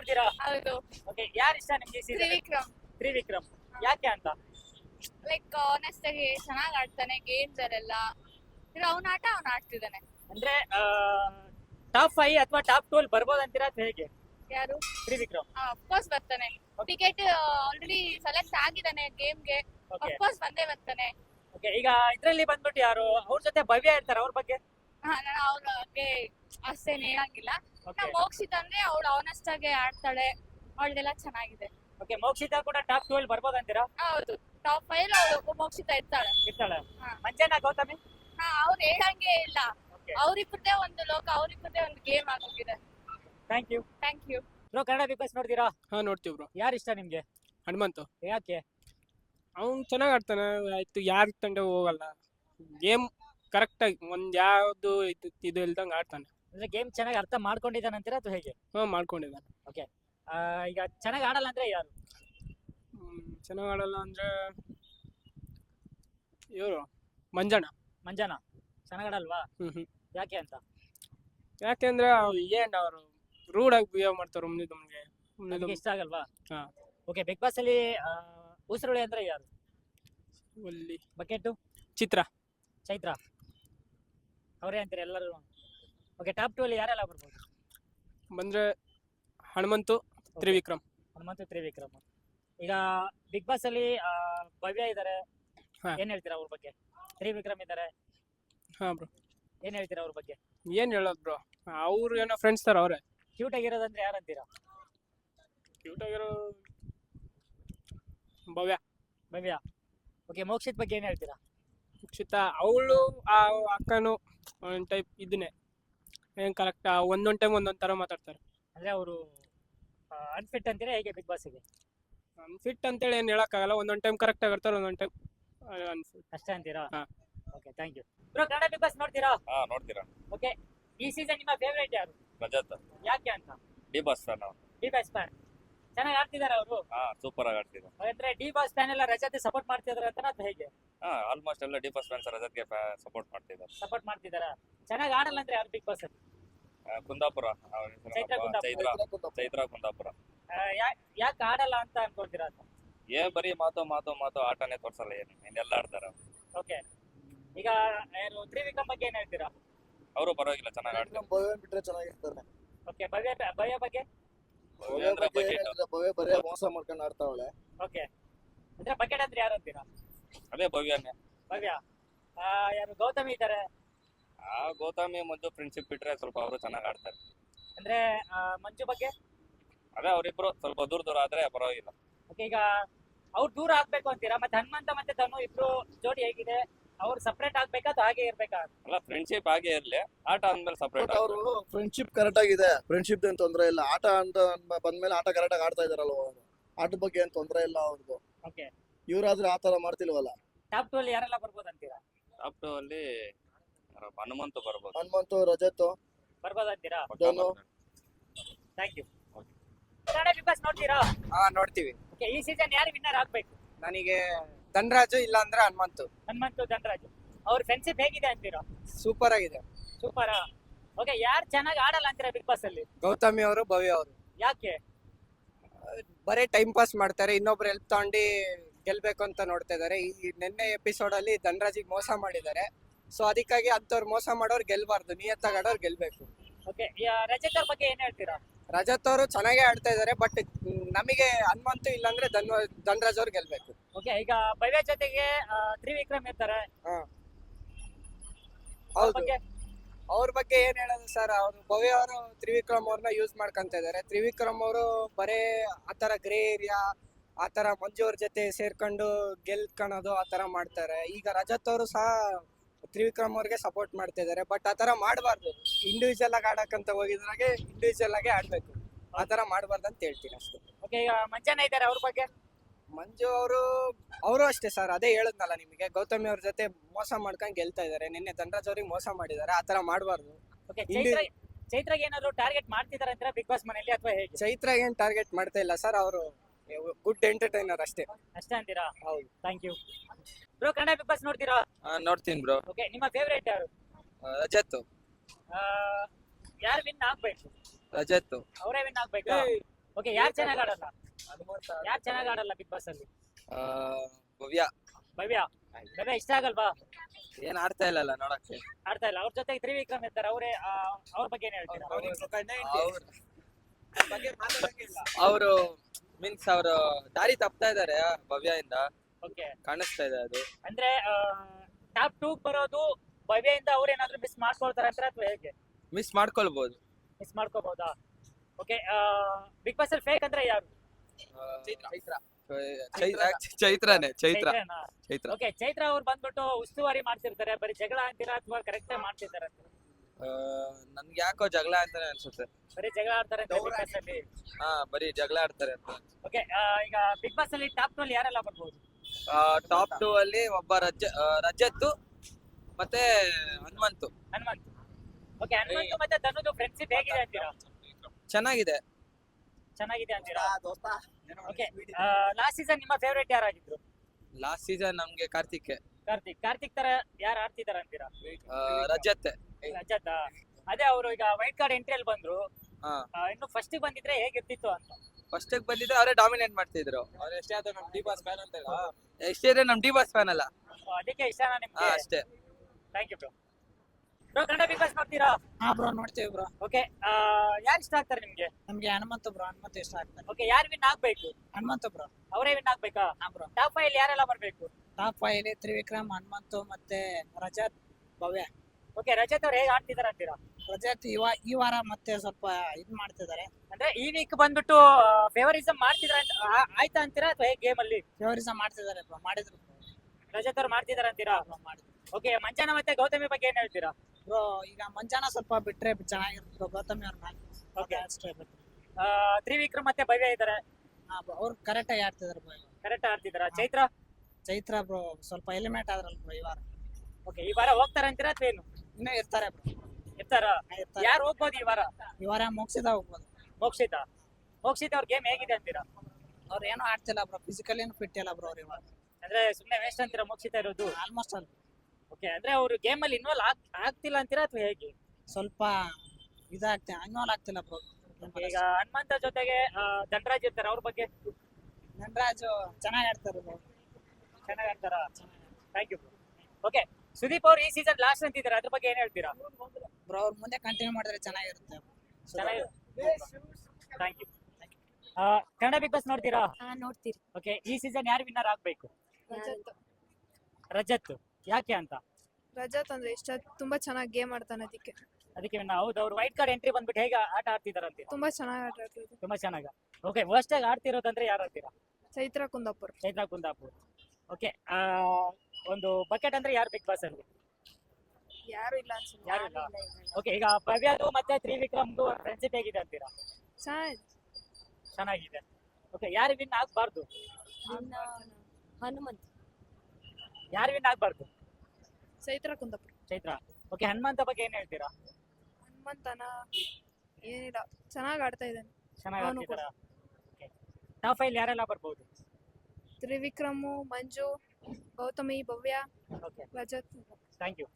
ನೋಡ್ತೀರಾ ಹೌದು. ಓಕೆ ಯಾರು ಇಷ್ಟ ನಿಮ್ಗೆ ಸೀಸನ್ ತ್ರಿವಿಕ್ರಮ್. ತ್ರಿವಿಕ್ರಮ್. ಯಾಕೆ ಅಂತ? ಲೈಕ್ ಆನೆಸ್ಟ್ ಆಗಿ ಚೆನ್ನಾಗ್ ಆಡ್ತಾನೆ ಗೇಮ್ಸ್ ಅಲ್ಲೆಲ್ಲ. ಅವನ ಆಟ ಅವನ ಆಡ್ತಿದ್ದಾನೆ. ಅಂದ್ರೆ ಟಾಪ್ ಫೈವ್ ಅಥವಾ ಟಾಪ್ ಟೂ ಅಲ್ಲಿ ಬರ್ಬೋದು ಅಂತೀರಾ ಹೇಗೆ? ಯಾರು? ತ್ರಿವಿಕ್ರಮ್. ಅಫ್ಕೋರ್ಸ್ ಬರ್ತಾನೆ. ಟಿಕೆಟ್ ಆಲ್ರೆಡಿ ಸೆಲೆಕ್ಟ್ ಆಗಿದ್ದಾನೆ ಗೇಮ್ಗೆ ಅಫ್ಕೋರ್ಸ್ ಬಂದೇ ಬರ್ತಾನೆ. ಓಕೆ ಈಗ ಇದ್ರಲ್ಲಿ ಬಂದ್ಬಿಟ್ಟು ಯಾರು? ಅವ್ರ ಜೊತೆ ಭವ್ಯ ಇರ್ತಾರೆ ಅವ್ರ ಬಗ್ಗೆ? ಹಾ ನಾನು ಅವ್ರಿಗೆ ಅಷ್ಟೇನ್ ಹೇಳಂಗಿಲ್ಲ. ಮೋಕ್ಷಿತ ಅಂದ್ರೆ ಅವಳು ಅವನಷ್ಟಾಗೆ ಆಗಿ ಆಡ್ತಾಳೆ. ಅವಳದೆಲ್ಲ ಚೆನ್ನಾಗಿದೆ. ಓಕೆ ಮೋಕ್ಷಿತಾ ಕೂಡ ಟಾಪ್ ಟೂ ಅಲ್ಲಿ ಬರ್ಬೋದಂತೀರಾ ಹೌದು. ಟಾಪ್ ಫೈವ್ ಅವಳು ಮೋಕ್ಷಿತ ಇರ್ತಾಳೆ. ಇರ್ತಾಳೆ. ಹಾ. ಮಂಜನಾ ಗೌತಮಿ? ಹಾ ಅವ್ರು ಹೇಳಂಗೆ ಇಲ್ಲ. ಓಕೆ ಅವ್ರಿಬ್ಬರದೇ ಒಂದು ಲೋಕ ಅವ್ರಿಬ್ರದೇ ಒಂದು ಗೇಮ್ ಆಗೋಗಿದೆ. Thank you thank you bro Kannada Bigg Boss ನೋಡ್ತೀರಾ? ಹಾ ನೋಡ್ತೀವಿ ಬ್ರೋ ಯಾರು ಇಷ್ಟ ನಿಮ್ಗೆ? ಹನುಮಂತು. ಯಾಕೆ? ಅವ್ನು ಚೆನ್ನಾಗಿ ಆಡ್ತಾನೆ. ಆಯ್ತು ಯಾರ ತಂಡ ಹೋಗಲ್ಲ. ಗೇಮ್ ಕರೆಕ್ಟಾಗಿ ಒಂದು ಯಾವುದು ಇದು ಇಲ್ದಂಗೆ ಆಡ್ತಾನೆ. ಅಂದ್ರೆ ಗೇಮ್ ಚೆನ್ನಾಗಿ ಅರ್ಥ ಮಾಡ್ಕೊಂಡಿದ್ದಾನೆ ಅದು ಅಥವಾ ಹೇಗೆ? ಹ್ಞೂ ಮಾಡ್ಕೊಂಡಿದ್ದಾನೆ. ಓಕೆ ಈಗ ಚೆನ್ನಾಗಿ ಆಡಲ್ಲ ಅಂದ್ರೆ ಯಾರು? ಚೆನ್ನಾಗಿ ಆಡಲ್ಲ ಅಂದರೆ ಇವರು ಮಂಜಣ್ಣ. ಮಂಜಣ್ಣ. ಚೆನ್ನಾಗಿ ಆಡಲ್ವಾ? ಹ್ಞೂ ಹ್ಞೂ ಯಾಕೆ ಅಂತ? ಯಾಕೆಂದ್ರೆ ಏನು ಅವರು ರೂಡಾಗಿ ಬಿಹೇವ್ ಮಾಡ್ತಾರೆ ಒಮ್ಮೆ ನಮಗೆ ನಿಮ್ಗೆ ಇಷ್ಟ ಆಗಲ್ವಾ? ಹಾ. ಓಕೆ ಬಿಗ್ ಬಾಸ್ ಅಲ್ಲಿ ಆ, ಉಸಿರುಳಿ ಅಂದ್ರೆ ಯಾರು? ಅಲ್ಲಿ ಬಕೆಟ್ ಚಿತ್ರ. ಚೈತ್ರ. ಅವರೇ ಅಂತೀರಿ ಎಲ್ಲರೂ? ಓಕೆ ಟಾಪ್ ಟೂ ಅಲ್ಲಿ ಯಾರೆಲ್ಲ ಬರ್ಬೋದು? ಬಂದರೆ ಹನುಮಂತು ತ್ರಿವಿಕ್ರಮ್. ಹನುಮಂತು ತ್ರಿವಿಕ್ರಮ್. ಈಗ ಬಿಗ್ ಬಾಸ್ ಅಲ್ಲಿ ಆ, ಭವ್ಯ ಇದಾರೆ. ಹಾ. ಏನ್ ಹೇಳ್ತೀರಾ ಅವ್ರ ಬಗ್ಗೆ? ತ್ರಿವಿಕ್ರಮ್ ಇದ್ದಾರೆ ಹಾಂ ಬ್ರೋ ಏನ್ ಹೇಳ್ತೀರಾ ಅವ್ರ ಬಗ್ಗೆ? ಏನು ಹೇಳೋದು ಬ್ರೋ ಅವ್ರು ಏನೋ ಫ್ರೆಂಡ್ಸ್ ಥರ ಅವರೇ. ಕ್ಯೂಟ್ ಆಗಿರೋದಂದ್ರೆ ಯಾರು ಅಂತೀರಾ? ಕ್ಯೂಟಾಗಿರೋ ಭವ್ಯ. ಭವ್ಯ. ಓಕೆ ಮೋಕ್ಷಿತ್ ಬಗ್ಗೆ ಏನ್ ಹೇಳ್ತೀರಾ? ರಕ್ಷಿತ ಅವಳು ಆ ಅಕ್ಕನು ಒಂದು ಟೈಪ್ ಇದನ್ನೇ ಏನು ಕರೆಕ್ಟ್ ಒಂದೊಂದು ಟೈಮ್ ಒಂದೊಂದು ಥರ ಮಾತಾಡ್ತಾರೆ. ಅಂದರೆ ಅವರು ಅನ್ಫಿಟ್ ಅಂತೀರಾ ಹೇಗೆ ಬಿಗ್ ಬಾಸಿಗೆ ಅನ್ಫಿಟ್ ಅಂತೇಳಿ ಏನು ಹೇಳೋಕ್ಕಾಗಲ್ಲ ಒಂದೊಂದು ಟೈಮ್ ಕರೆಕ್ಟ್ ಆಗಿರ್ತಾರೆ ಒಂದೊಂದು ಟೈಮ್ ಅನ್ಫಿಟ್ ಅಷ್ಟೇ ಅಂತೀರಾ? ಹಾಂ. Okay thank you bro Kannada Bigg Boss ನೋಡ್ತೀರಾ? ಹಾ ನೋಡ್ತೀರಾ. ಓಕೆ ಈ ಸೀಸನ್ ನಿಮ್ಮ ಫೇವರೇಟ್ ಯಾರು? ರಜತ್. ಯಾಕೆ ಅಂತ? ಡಿ ಬಾಸ್ ಫ್ಯಾನ್ ನಾವು ಡಿ ಬಾಸ್ ಫ್ಯಾನ್ ಚೆನ್ನಾಗಿ ಆಡ್ತಿದ್ದಾರೆ ಅವರು? ಹಾ ಸೂಪರ್ ಆಗಿ ಆಡ್ತಿದ್ದಾರೆ ಅಂದ್ರೆ ಡಿ ಬಾಸ್ ಫ್ಯಾನ್ ಎಲ್ಲ ರಜಾತಿ ಸಪೋರ್ಟ್ ಮಾಡ್ತಿದಾರೆ ಅಂತ ಅದು ಹೇಗೆ? ಹಾ ಆಲ್ಮೋಸ್ಟ್ ಎಲ್ಲ ಡಿ ಫ್ಯಾನ್ಸ್ ರಜತ್ಗೆ ಸಪೋರ್ಟ್ ಮಾಡ್ತಿದ್ದಾರೆ ಸಪೋರ್ಟ್ ಮಾಡ್ತಿದಾರ ಚೆನ್ನಾಗಿ ಆಡಲ್ಲ ಅಂದ್ರೆ ಯಾರು ಬಿಗ್ ಬಾಸ್ ಆ, ಕುಂದಾಪುರ. ಅವ್ರ ಹೆಸರು ಚೈತ್ರ ಏನಪ್ಪಾ? ಕುಂದಾಪುರ. ಚೈತ್ರ ಚೈತ್ರ ಕುಂದಾಪುರ. ಯಾಕೆ ಆಡಲ್ಲ ಅಂತ ಅನ್ಕೊಳ್ತೀರಾ ಅಂತ ಏ ಬರೀ ಮಾತು ಮಾತು ಮಾತು ಆಟನೇ ತೋರ್ಸಲ್ಲ ಏನು. ಇನ್ನೆಲ್ಲ ಆಡ್ತಾರ ಓಕೆ ಈಗ ಏನು ತ್ರಿವಿಕ್ರಮ್ ಬಗ್ಗೆ ಏನ್ ಹೇಳ್ತೀರಾ? ಅವರು ಪರವಾಗಿಲ್ಲ ಚೆನ್ನಾಗಿ ಆಡ್ತಾರೆ. ಭವ್ಯ ಬಿಟ್ರೆ ಚೆನ್ನಾಗಿರ್ತಾರೆ ಓಕೆ ಭವ್ಯ ಭವ್ಯ ಬಗ್ಗೆ? ಭವ್ಯ ಅಂದ್ರೆ ಬಗ್ಗೆ bucket. ಏನಿಲ್ಲ, ಭವ್ಯ ಬರೇ ಮೋಸ ಮಾಡ್ಕೊಂಡು ಆಡ್ತಾವಳೆ. ಓಕೆ ಅಂದ್ರೆ ಬಕೆಟ್ ಅಂದ್ರೆ ಯಾರು ಅಂತೀರಾ? ಅದೇ ಭವ್ಯನೇ ಭವ್ಯ. ಆ, ಯಾರು ಗೌತಮಿ ಇದ್ದಾರೆ? ಆ ಗೌತಮಿ ಮಂಜು ಫ್ರೆಂಡ್ಶಿಪ್ ಬಿಟ್ರೆ ಸ್ವಲ್ಪ ಅವರು ಚೆನ್ನಾಗಿ ಆಡ್ತಾರೆ. ಅಂದ್ರೆ ಆ, ಮಂಜು ಬಗ್ಗೆ? ಅದೇ ಅವರಿಬ್ರು ಸ್ವಲ್ಪ ದೂರ ದೂರ ಆದ್ರೆ ಪರವಾಗಿಲ್ಲ. ಓಕೆ ಈಗ ಅವ್ರು ದೂರ ಆಗ್ಬೇಕು ಅಂತೀರಾ? ಮತ್ತೆ ಹನುಮಂತ ಮತ್ತೆ ತನು ಇಬ್ರು ಜೋಡಿ ಹೇಗಿದೆ? ಅವ್ರು ಸಪ್ರೇಟ್ ಆಗ್ಬೇಕಾ ಅಥವಾ ಹಾಗೆ ಇರ್ಬೇಕಾ? ಅಲ್ಲ ಫ್ರೆಂಡ್ಶಿಪ್ ಹಾಗೆ ಇರ್ಲಿ. ಆಟ ಅಂದ್ಮೇಲೆ ಸಪ್ರೇಟ್ ಬಟ್ ಅವರು ಫ್ರೆಂಡ್ಶಿಪ್ ಕರೆಕ್ಟ್ ಆಗಿದೆ. ಫ್ರೆಂಡ್ಶಿಪ್ ಏನ್ ತೊಂದ್ರೆ ಇಲ್ಲ. ಆಟ ಅಂತ ಅಂದ್- ಬಂದ್ಮೇಲೆ ಆಟ ಕರೆಕ್ಟ್ ಆಗಿ ಆಡ್ತಾ ಇದಾರಲ್ವ ಅವರು? ಆಟದ ಬಗ್ಗೆ ಏನ್ ತೊಂದ್ರೆ ಇಲ್ಲ ಅವ್ರದ್ದು ಓಕೆ. ಇವ್ರಾದ್ರೆ ಆ ತರ ಮಾಡ್ತಿಲ್ವಲ್ಲ? ಟಾಪ್ ಟು ಅಲ್ಲಿ ಯಾರೆಲ್ಲ ಬರ್ಬೋದು ಅಂತೀರಾ? ಟಾಪ್ ಟು ಅಲ್ಲಿ ಯಾರಪ್ಪ, ಹನುಮಂತು ಬರ್ಬೋದು. ಹನುಮಂತು ರಜತ್ ಬರ್ಬೋದು ಅಂತೀರಾ? ಪಕ್ಕ thank you Kannada Bigg Boss ನೋಡ್ತೀರಾ? ಹಾ ನೋಡ್ತೀವಿ. ಓಕೆ ಈ ಸೀಸನ್ ಯಾರು ವಿನ್ನರ್ ಆಗ್ಬೇಕು? ನನಗೆ ಧನರಾಜು ಇಲ್ಲ ಅಂದ್ರೆ ಹನುಮಂತು. ಹನುಮಂತು ಧನರಾಜ್. ಅವ್ರ ಫ್ರೆಂಡ್ಶಿಪ್ ಹೇಗಿದೆ ಅಂತೀರಾ? ಸೂಪರ್ ಆಗಿದೆ. ಸೂಪರ್ ಓಕೆ ಯಾರು ಚೆನ್ನಾಗಿ ಆಡಲ್ಲ ಅಂತೀರಾ ಬಿಗ್ ಬಾಸ್ ಅಲ್ಲಿ? ಗೌತಮಿ ಅವರು ಭವ್ಯ ಅವರು. ಯಾಕೆ? ಬರೇ ಟೈಮ್ ಪಾಸ್ ಮಾಡ್ತಾರೆ ಇನ್ನೊಬ್ರು ಹೆಲ್ಪ್ ತಗೊಂಡು ಗೆಲ್ಬೇಕು ಅಂತ ನೋಡ್ತಾ ಇದ್ದಾರೆ ಈ ನಿನ್ನೆ ಎಪಿಸೋಡ್ ಅಲ್ಲಿ ಧನರಾಜ್ ಮೋಸ ಮಾಡಿದ್ದಾರೆ. ಸೊ ಅದಕ್ಕಾಗಿ ಅಂತವ್ರು ಮೋಸ ಮಾಡೋರು ಗೆಲ್ಬಾರ್ದು. ನಿಯತ್ತಾಗಿ ಆಡೋರು ಗೆಲ್ಬೇಕು ಓಕೆ ರಜತ್ ಅವ್ರ ಬಗ್ಗೆ ಏನ್ ಹೇಳ್ತೀರಾ? ರಜತ್ ಅವರು ಚೆನ್ನಾಗೇ ಆಡ್ತಾ ಇದಾರೆ ಬಟ್ ನಮಗೆ ಹನುಮಂತು ಇಲ್ಲಾಂದ್ರೆ ಧನ್ ಧನರಾಜ್ ಅವ್ರು ಗೆಲ್ಬೇಕು. ಓಕೆ ಈಗ ಭವ್ಯ ಜೊತೆಗೆ ಆ, ತ್ರಿವಿಕ್ರಮ್ ಇರ್ತಾರೆ. ಅವ್ರ ಹೌದು. ಬಗ್ಗೆ? ಅವ್ರ ಬಗ್ಗೆ ಏನ್ ಹೇಳೋದು ಸರ್ ಅವರು ಭವ್ಯ ಅವರು ತ್ರಿವಿಕ್ರಮ್ ಅವ್ರನ್ನ ಯೂಸ್ ಮಾಡ್ಕೊಂತ ಇದಾರೆ. ತ್ರಿವಿಕ್ರಮ್ ಅವರು ಬರೇ ಆತರ ಗ್ರೇ ಏರಿಯಾ ಆತರ ಮಂಜು ಅವ್ರ ಜೊತೆ ಸೇರ್ಕೊಂಡು ಗೆಲ್ಕೊಳೋದು ಆತರ ಮಾಡ್ತಾರೆ. ಈಗ ರಜತ್ ಅವರು ಸಹ ತ್ರಿವಿಕ್ರಮ್ ಅವ್ರಿಗೆ ಸಪೋರ್ಟ್ ಮಾಡ್ತಾ ಇದಾರೆ. ಬಟ್ ಆತರ ಮಾಡಬಾರ್ದು. ಇಂಡಿವಿಜುವಲ್ ಆಗಿ ಆಡಕ್ಕಂತ ಹೋಗಿದ್ರಾಗೆ ಇಂಡಿವಿಜುವಲ್ ಆಗಿ ಆಡ್ಬೇಕು. ಆತರ ಮಾಡಬಾರ್ದು ಅಂತ ಹೇಳ್ತೀನಿ ಅಷ್ಟೇ. ಓಕೆ ಈಗ ಮಂಜಾನ ಇದ್ದಾರೆ ಅವ್ರ ಬಗ್ಗೆ? ಮಂಜು ಅವರು ಅವರು ಅಷ್ಟೇ ಸರ್ ಅದೇ ಹೇಳದ್ನಲ್ಲ ನಿಮಗೆ. ಗೌತಮಿ ಅವ್ರ ಜೊತೆ ಮೋಸ ಮಾಡ್ಕೊಂಡು ಗೆಲ್ತಾ ಇದಾರೆ. ನಿನ್ನೆ ಧನರಾಜ್ ಅವ್ರಿಗೆ ಮೋಸ ಮಾಡಿದ್ದಾರೆ ಆತರ ಮಾಡಬಾರ್ದು. ಓಕೆ ಚೈತ್ರ ಚೈತ್ರಾಗ ಏನಾದ್ರು ಟಾರ್ಗೆಟ್ ಮಾಡ್ತಿದಾರೆ ಅಂತ ಬಿಗ್ ಬಾಸ್ ಮನೆಯಲ್ಲಿ ಅಥವಾ ಹೇಗೆ? ಚೈತ್ರ ಏನ್ ಟಾರ್ಗೆಟ್ ಮಾಡ್ತಾ ಇಲ್ಲ ಸರ್ ಅವರು. ಗುಡ್ ಎಂಟರ್ಟೈನರ್ ಅಷ್ಟೇ. ಅಷ್ಟೇ ಅಂತೀರಾ? ಹೌದು. Thank you bro Kannada Bigg Boss ನೋಡ್ತೀರಾ ನೋಡ್ತೀನಿ ಬ್ರೋ ಓಕೆ ನಿಮ್ಮ ಫೇವರೇಟ್ ಯಾರು? ರಜತ್ ಆ, ಯಾರು ವಿನ್ ಆಗ್ಬೇಕು? ರಜತ್ ಅವರೇ ವಿನ್ ಆಗ್ಬೇಕು? ಓಕೆ ಯಾರು ಚೆನ್ನಾಗಿ ಆಡಲ್ಲ? ಯಾರು ಚೆನ್ನಾಗಿ ಆಡಲ್ಲ ಬಿಗ್ ಬಾಸ್ ಅಲ್ಲಿ? ಭವ್ಯ. ಭವ್ಯ. ಭವ್ಯ ಇಷ್ಟ ಆಗಲ್ವಾ? ಏನ್ ಆಡ್ತಾ ಇಲ್ಲಲ್ಲ ನೋಡಕ್ಕೆ. ಆಡ್ತಾ ಇಲ್ಲ. ಅವ್ರ ಜೊತೆಗೆ ತ್ರಿವಿಕ್ರಮ್ ಇರ್ತಾರೆ. ಅವರೇ ಅವ್ರ ಬಗ್ಗೆ ಏನ್ ಹೇಳ್ತೀರಾ? ಅವರು ಮೀನ್ಸ್ ಅವರು ದಾರಿ ತಪ್ತಾ ಇದಾರೆ ಭವ್ಯ ಇಂದ ಓಕೆ ಕಾಣಿಸ್ತಾ ಇದೆ ಅದು. ಅಂದ್ರೆ ಟಾಪ್ ಟೂ ಬರೋದು ಭವ್ಯದಿಂದ ಅವ್ರೇನಾದ್ರೂ ಮಿಸ್ ಮಾಡ್ಕೊಳ್ತಾರೆ ಅಂತ ಅಥವಾ ಹೇಗೆ? ಮಿಸ್ ಮಾಡ್ಕೊಳ್ಬಹುದು ಮಿಸ್ ಮಾಡ್ಕೋಬಹುದಾ ಓಕೆ ಬಿಗ್ ಬಾಸ್ ಅಲ್ಲಿ ಫೇಕ್ ಅಂದ್ರೆ ಯಾರು? ಚೈತ್ರನೇ ಚೈತ್ರ. ಚೈತ್ರ. ಓಕೆ ಚೈತ್ರ ಅವ್ರು ಬಂದ್ಬಿಟ್ಟು ಉಸ್ತುವಾರಿ ಮಾಡ್ತಿರ್ತಾರೆ ಬರೀ ಜಗಳ ಅಂತೀರಾ ಅಥವಾ ಕರೆಕ್ಟ್ ಮಾಡ್ತಿರ್ತಾರೆ ಅಂತ ಆ, ನನ್ಗೆ ಯಾಕೋ ಜಗಳ ಅಂತಾನೆ ಅನ್ಸುತ್ತೆ. ಬರೀ ಜಗಳ ಆಡ್ತಾರೆ ಬಿಗ್ ಬಾಸ್ ಅಲ್ಲಿ? ಹಾ ಬರೀ ಜಗಳ ಆಡ್ತಾರೆ ಅಂತ. ಓಕೆ ಈಗ ಬಿಗ್ ಬಾಸ್ ಅಲ್ಲಿ ಟಾಪ್ ಟು ಅಲ್ಲಿ ಯಾರೆಲ್ಲ ಬರ್ಬೋದು? ಟಾಪ್ ಟೂ ಅಲ್ಲಿ ಒಬ್ಬ ರಜ ಆ, ರಜತ್ತು ಮತ್ತೆ ಹನುಮಂತು. ಹನುಮಂತ್. ಓಕೆ ಹನುಮಂತ್ ಮತ್ತೆ ಧನುದು ಫ್ರೆಂಡ್ಶಿಪ್ ಹೇಗಿದೆ ಅಂತೀರಾ? ಚೆನ್ನಾಗಿದೆ. ಚೆನ್ನಾಗಿದೆ ಅಂತೀರಾ? ಓಕೆ ಲಾಸ್ಟ್ ಸೀಸನ್ ನಿಮ್ಮ ಫೇವರೇಟ್ ಯಾರಾಗಿದ್ರು ಲಾಸ್ಟ್ ಸೀಸನ್ ನಮ್ಗೆ ಕಾರ್ತಿಕ್. ಕಾರ್ತಿಕ್. ಕಾರ್ತಿಕ್ ತರ ಯಾರು ಆಡ್ತಿದಾರ ಅಂತೀರಾ? ರಜತ್. ರಜತ್ ಅದೇ ಅವರು ಈಗ ವೈಟ್ ಕಾರ್ಡ್ ಎಂಟ್ರಿ ಅಲ್ಲಿ ಬಂದ್ರು. ಹಾ. ಆ, ಇನ್ನು ಫಸ್ಟ್ ಬಂದಿದ್ರೆ ಹೇಗಿರ್ತಿತ್ತು ಅಂತ. ಫಸ್ಟ್ ಬಂದಿದ್ರೆ ಅವರೇ ಡಾಮಿನೇಟ್ ಮಾಡ್ತಿದ್ರು. ಎಷ್ಟೇ ಆದ್ರೂ ನಮ್ ಡಿ ಬಾಸ್ ಫ್ಯಾನ್ ಅಂತ ಇಲ್ಲ ಎಷ್ಟೇ ನಮ್ ಡಿ ಬಾಸ್ ಫ್ಯಾನ್ ಅಲ್ಲ. So, ಅದಕ್ಕೆ ಇಷ್ಟನಾ ಹಾ ನಿಮ್ಗೆ? ಅಷ್ಟೇ. Thank you bro bro Kannada Bigg Boss ನೋಡ್ತೀರಾ? ಹಾ ಬ್ರೋ ನೋಡ್ತೀವಿ ಬ್ರೋ ಓಕೆ ಯಾರು ಇಷ್ಟ ಆಗ್ತಾರೆ ನಿಮ್ಗೆ? ನಮ್ಗೆ ಹನುಮಂತ ಬ್ರೋ ಹನುಮಂತ ಇಷ್ಟ ಆಗ್ತಾರೆ. ಓಕೆ ಯಾರು ವಿನ್ ಆಗ್ಬೇಕು? ಹನುಮಂತ ಬ್ರೋ ಅವರೇ ವಿನ್ ಆಗ್ಬೇಕಾ? ಹಾ ಬ್ರೋ ಟಾಪ್ ಫೈಲ್ ಯಾರೆಲ್ಲ ಬರ್ಬೇಕು? ಟಾಪ್ ಫೈವ್ ತ್ರಿವಿಕ್ರಮ್ ಹನುಮಂತು ಮತ್ತೆ ರಜತ್ ಭವ್ಯ. ಓಕೆ ರಜತ್ ಅವ್ರು ಹೇಗೆ ಆಡ್ತಿದಾರೆ ಅಂತೀರಾ? ರಜತ್ ಇವ ಈ ವಾರ ಮತ್ತೆ ಸ್ವಲ್ಪ ಇದ್ ಮಾಡ್ತಿದ್ದಾರೆ. ಅಂದ್ರೆ ಈ ವೀಕ್ ಬಂದ್ಬಿಟ್ಟು ಫೇವರಿಸಂ ಮಾಡ್ತಿದ್ರ ಅಂತ ಆಯ್ತಾ ಅಂತೀರಾ ಅಥವಾ ಹೇಗೆ ಗೇಮ್ ಅಲ್ಲಿ? ಫೇವರಿಸಂ ಮಾಡ್ತಿದ್ದಾರೆ ಬ್ರೋ ಮಾಡಿದ್ರು. ರಜತ್ ಅವ್ರು ಮಾಡ್ತಿದಾರ ಅಂತೀರಾ? ಮಾಡಿದ್ರು. ಓಕೆ ಮಂಜಾನ ಮತ್ತೆ ಗೌತಮಿ ಬಗ್ಗೆ ಏನ್ ಹೇಳ್ತೀರಾ? ಬ್ರೋ ಈಗ ಮಂಜಾನ ಸ್ವಲ್ಪ ಬಿಟ್ರೆ ಚೆನ್ನಾಗಿರುತ್ತೆ ಗೌತಮಿ ಅವ್ರ ಓಕೆ ಅಷ್ಟೇ ಬಿಟ್ರೆ. ಆ, ತ್ರಿವಿಕ್ರಮ್ ಮತ್ತೆ ಭವ್ಯ ಇದಾರೆ. ಅವ್ರು ಕರೆಕ್ಟ್ ಆಗಿ ಆಡ್ತಿದಾರೆ ಬ್ರೋ ಕರೆಕ್ಟ್ ಆಡ್ತಿದಾರ? ಚೈತ್ರ? ಚೈತ್ರ ಬ್ರೋ ಸ್ವಲ್ಪ ಎಲಿಮೆಂಟ್ ಆದ್ರಲ್ಲ ಬ್ರೋ ಈ ವಾರ. ಓಕೆ ಈ ವಾರ ಹೋಗ್ತಾರೆ ಅಂತೀರಾ ಅಥವಾ ಏನು? ಇನ್ನೂ ಇರ್ತಾರೆ ಬ್ರೋ ಇರ್ತಾರ ಯಾರು ಹೋಗ್ಬೋದು ಈ ವಾರ? ಈ ವಾರ ಮೋಕ್ಷಿತ ಹೋಗ್ಬೋದು. ಮೋಕ್ಷಿತ? ಮೋಕ್ಷಿತ ಅವ್ರ ಗೇಮ್ ಹೇಗಿದೆ ಅಂತೀರಾ? ಅವ್ರು ಏನೋ ಆಡ್ತಿಲ್ಲ ಬ್ರೋ. ಫಿಸಿಕಲಿ ಏನು ಫಿಟ್ ಇಲ್ಲ ಬ್ರೋ ಅವ್ರು ಇವಾಗ. ಅಂದ್ರೆ ಸುಮ್ಮನೆ ವೇಸ್ಟ್ ಅಂತೀರಾ ಮೋಕ್ಷಿತ ಇರೋದು? ಆಲ್ಮೋಸ್ಟ್ ಅಲ್ಲಿ ಓಕೆ ಅಂದ್ರೆ ಅವ್ರು ಗೇಮ್ ಅಲ್ಲಿ ಇನ್ವಾಲ್ವ್ ಆಗ್ತಿಲ್ಲ ಅಂತೀರಾ ಅಥವಾ ಹೇಗೆ? ಸ್ವಲ್ಪ ಇದಾಗ್ತಾ ಇನ್ವಾಲ್ವ್ ಆಗ್ತಿಲ್ಲ ಬ್ರೋ. ಈಗ ಹನುಮಂತ ಜೊತೆಗೆ ಧನರಾಜ್ ಇರ್ತಾರೆ ಅವ್ರ ಬಗ್ಗೆ? ಧನರಾಜು ಚೆನ್ನಾಗಿ ಆಡ್ತಾರೆ ಬ್ರೋ. ಚೆನ್ನಾಗಿ ಆಡ್ತಾರ? ಥ್ಯಾಂಕ್ ಯು ಓಕೆ ಸುದೀಪ್ ಅವ್ರು ಈ ಸೀಸನ್ ಲಾಸ್ಟ್ ಅಂತಿದ್ದಾರೆ. ಅದ್ರ ಬಗ್ಗೆ ಏನ್ ಹೇಳ್ತೀರಾ? ಬ್ರೋ ಅವ್ರ ಮುಂದೆ ಕಂಟಿನ್ಯೂ ಮಾಡಿದ್ರೆ ಚೆನ್ನಾಗಿರುತ್ತೆ. ಚೆನ್ನಾಗಿ thank you Kannada Bigg Boss ನೋಡ್ತೀರಾ? ಹಾ ನೋಡ್ತೀರಿ. ಓಕೆ ಈ ಸೀಸನ್ ಯಾರು ವಿನ್ನರ್ ಆಗ್ಬೇಕು? ರಜತ್. ರಜತ್. ಯಾಕೆ ಅಂತ? ರಜತ್ ಅಂದ್ರೆ ಇಷ್ಟ. ತುಂಬಾ ಚೆನ್ನಾಗಿ ಗೇಮ್ ಆಡ್ತಾನೆ ಅದಕ್ಕೆ. ಅದಕ್ಕೆ ನಾವು ಹೌದು ಅವ್ರು ವೈಟ್ ಕಾರ್ಡ್ ಎಂಟ್ರಿ ಬಂದ್ಬಿಟ್ಟು ಹೇಗೆ ಆಟ ಆಡ್ತಿದಾರಂತೆ? ತುಂಬಾ ಚೆನ್ನಾಗಿ ಆಟ ಆಡ್ತಿದ್ರು. ತುಂಬಾ ಚೆನ್ನಾಗಿ. ಓಕೆ ವರ್ಸ್ಟ್ ಆಗಿ ಆಡ್ತಿರೋದಂದ್ರೆ ಯಾರು ಅಂತೀರಾ? ಚೈತ್ರ ಕುಂದಾಪುರ್. ಚೈತ್ರ ಕುಂದಾಪುರ್. ಓಕೆ ಒಂದು ಬಕೆಟ್ ಅಂದ್ರೆ ಯಾರು ಬಿಗ್ ಬಾಸ್ ಅಲ್ಲಿ? ಯಾರು ಇಲ್ಲ ಅನ್ಸುತ್ತೆ. ಯಾರು ಇಲ್ಲ? ಓಕೆ ಈಗ ಭವ್ಯದು ಮತ್ತೆ ತ್ರಿವಿಕ್ರಮ್ದು ಫ್ರೆಂಡ್ಶಿಪ್ ಹೇಗಿದೆ ಅಂತೀರಾ? ಸರ್ ಚೆನ್ನಾಗಿದೆ. ಓಕೆ ಯಾರು ವಿನ್ ಆಗ್ಬಾರ್ದು? ಹನುಮಂತ್. ಯಾರು ವಿನ್ ಆಗ್ಬಾರ್ದು? ಚೈತ್ರ ಕುಂದಪ್ಪ ಚೈತ್ರ. ಓಕೆ ಹನುಮಂತ ಬಗ್ಗೆ ಏನ್ ಹೇಳ್ತೀರಾ? ಹನುಮಂತನ ಏನಿಲ್ಲ. ಚೆನ್ನಾಗಿ ಆಡ್ತಾ ಇದ್ದಾನೆ. ಚೆನ್ನಾಗಿ ಅವ್ನು ಆಡ್ತಿದಾರ ಓಕೆ ಟಾಪ್ ಫೈಲ್ ಯಾರೆಲ್ಲ ಬರ್ಬೋದು? Trivikram Manju Gautami Bhavya okay Rajat. Thank you